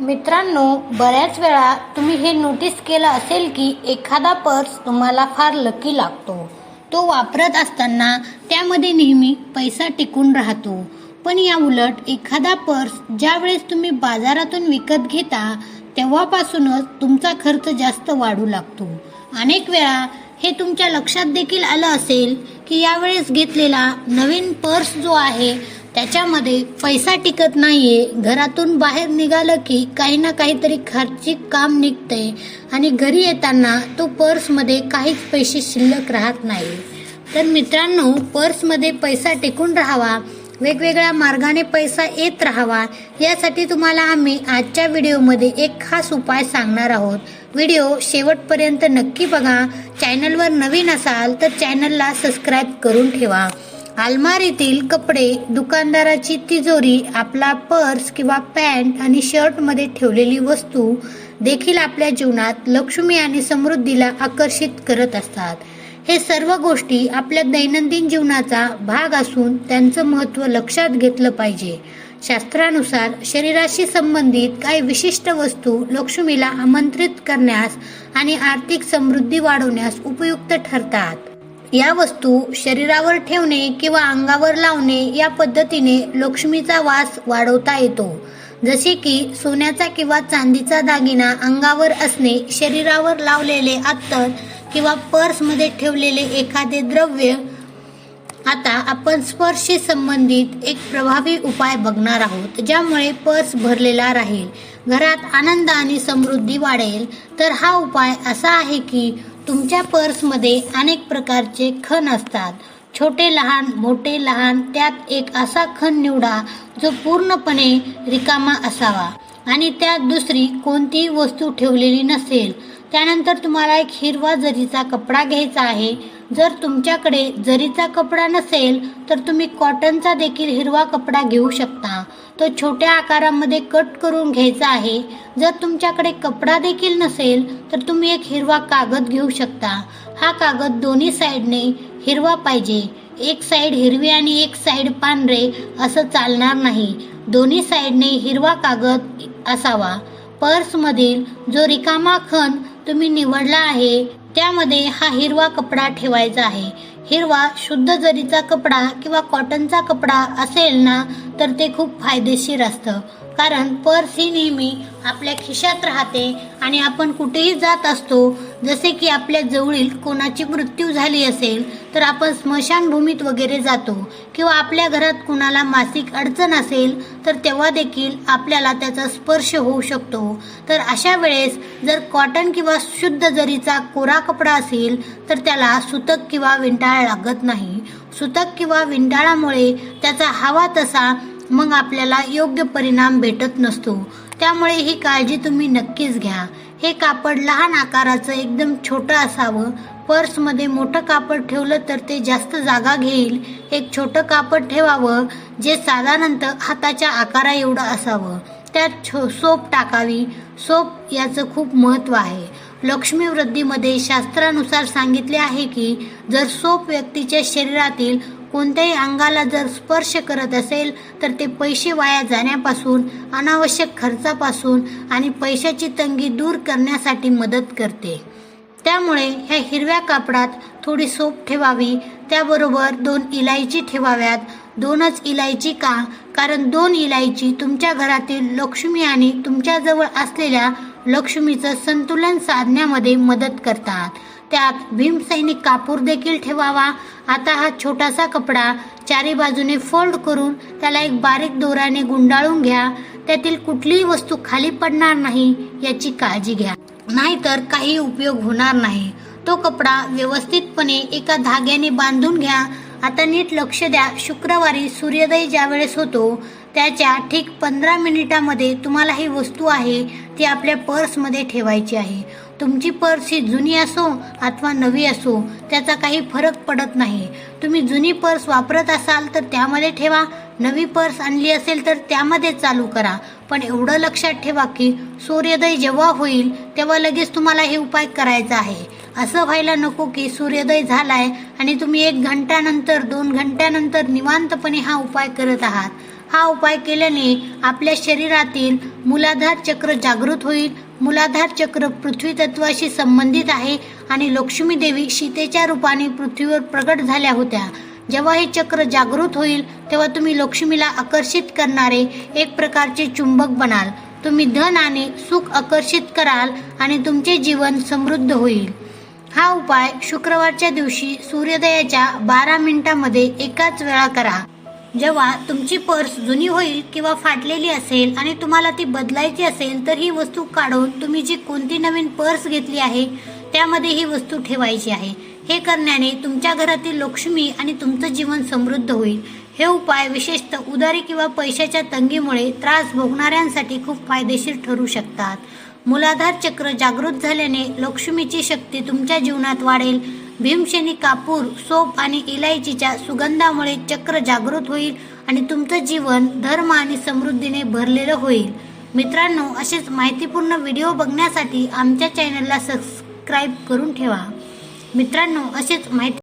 मित्रांनो बऱ्याच वेळा तुम्ही हे नोटीस केलं असेल की एखादा पर्स तुम्हाला फार लकी लागतो. तो वापरत असताना त्यामध्ये नेहमी पैसा टिकून राहतो. पण या उलट एखादा पर्स ज्यावेळेस तुम्ही बाजारातून विकत घेता तेव्हापासूनच तुमचा खर्च जास्त वाढू लागतो. अनेक वेळा हे तुमच्या लक्षात देखील आलं असेल की यावेळेस घेतलेला नवीन पर्स जो आहे त्याच्यामध्ये पैसा टिकत नाहीये. घरातून बाहेर निघालं की काही ना काहीतरी खर्चिक काम निघतंय आणि घरी येताना तो पर्समध्ये काहीच पैसे शिल्लक राहत नाही. तर मित्रांनो पर्समध्ये पैसा टिकून राहावा वेगवेगळ्या मार्गाने पैसा येत राहावा यासाठी तुम्हाला आम्ही आजच्या व्हिडिओमध्ये एक खास उपाय सांगणार आहोत. व्हिडिओ शेवटपर्यंत नक्की बघा. चॅनलवर नवीन असाल तर चॅनलला सबस्क्राईब करून ठेवा. अलमारीतील कपडे दुकानदाराची तिजोरी आपला पर्स किंवा पॅन्ट आणि शर्टमध्ये ठेवलेली वस्तू देखील आपल्या जीवनात लक्ष्मी आणि समृद्धीला आकर्षित करत असतात. हे सर्व गोष्टी आपल्या दैनंदिन जीवनाचा भाग असून त्यांचं महत्त्व लक्षात घेतलं पाहिजे. शास्त्रानुसार शरीराशी संबंधित काही विशिष्ट वस्तू लक्ष्मीला आमंत्रित करण्यास आणि आर्थिक समृद्धी वाढवण्यास उपयुक्त ठरतात. या वस्तू शरीरावर ठेवणे किंवा अंगावर लावणे या पद्धतीने लक्ष्मीचा वास वाढवता येतो. जसे की सोन्याचा किंवा चांदीचा दागिना अंगावर असणे शरीरावर लावलेले अत्तर किंवा पर्समध्ये ठेवलेले एखादे द्रव्य आता आपण स्पर्शशी संबंधित एक प्रभावी उपाय बघणार आहोत ज्यामुळे पर्स भरलेला राहील घरात आनंद आणि समृद्धी वाढेल. तर हा उपाय असा आहे की तुमच्या पर्समध्ये अनेक प्रकारचे खण असतात. छोटे लहान मोठे लहान त्यात एक असा खण निवडा जो पूर्णपणे रिकामा असावा आणि त्यात दुसरी कोणतीही वस्तू ठेवलेली नसेल. त्यानंतर तुम्हाला एक हिरवा जरीचा कपडा घ्यायचा आहे. जर तुमच्याकडे जरीचा कपडा नसेल तर तुम्ही कॉटनचा देखील हिरवा कपडा घेऊ शकता. तो छोट्या आकारामध्ये कट करून घ्यायचा आहे. जर तुमच्याकडे कपडा देखील नसेल तर तुम्ही एक हिरवा कागद घेऊ शकता. हा कागद दोन्ही साईडने हिरवा पाहिजे. एक साईड हिरवी आणि एक साईड पांढरे असं चालणार नाही. दोन्ही साईडने हिरवा कागद असावा. पर्समधील जो रिकामा खण तुम्ही निवडला आहे त्यामध्ये हा हिरवा कपडा ठेवायचा आहे. हिरवा शुद्ध जरीचा कपडा किंवा कॉटनचा कपडा असेल ना तर ते खूप फायदेशीर असतं. कारण पर्स ही नेहमी आपल्या खिशात राहते आणि आपण कुठेही जात असतो जसे की आपल्या जवळील कोणाची मृत्यू झाली असेल तर आपण स्मशानभूमीत वगैरे जातो किंवा आपल्या घरात कुणाला मासिक अडचण असेल तर तेव्हा देखील आपल्याला त्याचा स्पर्श होऊ शकतो. तर अशा वेळेस जर कॉटन किंवा शुद्ध जरीचा कोरा कपडा असेल तर त्याला सुतक किंवा विंटाळ लागत नाही. सुतक किंवा विंटाळामुळे त्याचा हवा तसा मग आपल्याला योग्य परिणाम भेटत नसतो. त्यामुळे ही काळजी तुम्ही नक्कीच घ्या. हे कापड लहान आकाराचं एकदम छोटं असावं पर्समध्ये मोठं कापड ठेवलं तर ते जास्त जागा घेईल. एक छोटं कापड ठेवावं जे साधारणतः हाताच्या आकारा एवढं असावं. त्यात छो सोप टाकावी. सोप याचं खूप महत्त्व आहे. लक्ष्मी वृद्धीमध्ये शास्त्रानुसार सांगितले आहे की जर सोप व्यक्तीच्या शरीरातील कोणत्याही अंगाला जर स्पर्श करत असेल तर ते पैसे वाया जाण्यापासून अनावश्यक खर्चापासून आणि पैशाची तंगी दूर करण्यासाठी मदत करते. त्यामुळे ह्या हिरव्या कापडात थोडी सोप ठेवावी. त्याबरोबर दोन इलायची ठेवाव्यात. दोनच इलायची का? कारण दोन इलायची तुमच्या घरातील लक्ष्मी आणि तुमच्याजवळ असलेल्या लक्ष्मीचं संतुलन साधण्यामध्ये मदत करतात. त्यात भीमसैनिक कापूर देखील ठेवावा. आता हा छोटासा कपडा चारी बाजूने फोल्ड करून त्याला एक बारीक दोराने गुंडाळून घ्या. त्यातील कुठलीही वस्तू खाली पडणार नाही याची काळजी घ्या. नाहीतर काही उपयोग होणार नाही. तो कपडा व्यवस्थितपणे एका धाग्याने बांधून घ्या. आता नीट लक्ष द्या. शुक्रवारी सूर्योदय ज्यावेळेस होतो त्याच्या ठीक पंधरा मिनिटामध्ये तुम्हाला ही वस्तू आहे ती आपल्या पर्समध्ये ठेवायची आहे. तुमची पर्स ही जुनी असो अथवा नवी असो त्याचा काही फरक पडत नाही. तुम्ही जुनी पर्स वापरत असाल तर त्यामध्ये ठेवा. नवी पर्स आणली असेल तर त्यामध्ये चालू करा. पण एवढं लक्षात ठेवा की सूर्योदय जेव्हा होईल तेव्हा लगेच तुम्हाला हे उपाय करायचा आहे. असं व्हायला नको की सूर्योदय झालाय आणि तुम्ही एक घंट्यानंतर दोन घंट्यानंतर निवांतपणे हा उपाय करत आहात. हा उपाय केल्याने आपल्या शरीरातील मूलाधार चक्र जागृत होईल. मूलाधार चक्र पृथ्वी तत्वाशी संबंधित आहे आणि लक्ष्मी देवी सीतेच्या रूपाने पृथ्वीवर प्रगट झाल्या होत्या. जेव्हा हे चक्र जागृत होईल तेव्हा तुम्ही लक्ष्मीला आकर्षित करणारे एक प्रकारचे चुंबक बनाल. तुम्ही धन आणि सुख आकर्षित कराल आणि तुमचे जीवन समृद्ध होईल. हा उपाय शुक्रवारच्या दिवशी सूर्योदयाच्या बारा मिनिटांमध्ये एकाच वेळा करा. जेव्हा तुमची पर्स जुनी होईल किंवा फाटलेली असेल आणि तुम्हाला ती बदलायची असेल तर ही वस्तू काढून तुम्ही जी कोणती नवीन पर्स घेतली आहे त्यामध्ये ही वस्तू ठेवायची आहे. हे करण्याने तुमच्या घरातील लक्ष्मी आणि तुमचं जीवन समृद्ध होईल. हे उपाय विशेषतः उदारी किंवा पैशाच्या तंगीमुळे त्रास भोगणाऱ्यांसाठी खूप फायदेशीर ठरू शकतात. मुलाधार चक्र जागृत झाल्याने लक्ष्मीची शक्ती तुमच्या जीवनात वाढेल. भीमशेनी कापूर सोप आणि इलायचीच्या सुगंधामुळे चक्र जागृत होईल आणि तुमचं जीवन धर्म आणि समृद्धीने भरलेलं होईल. मित्रांनो असेच माहितीपूर्ण व्हिडिओ बघण्यासाठी आमच्या चॅनलला सबस्क्राईब करून ठेवा. मित्रांनो असेच माहिती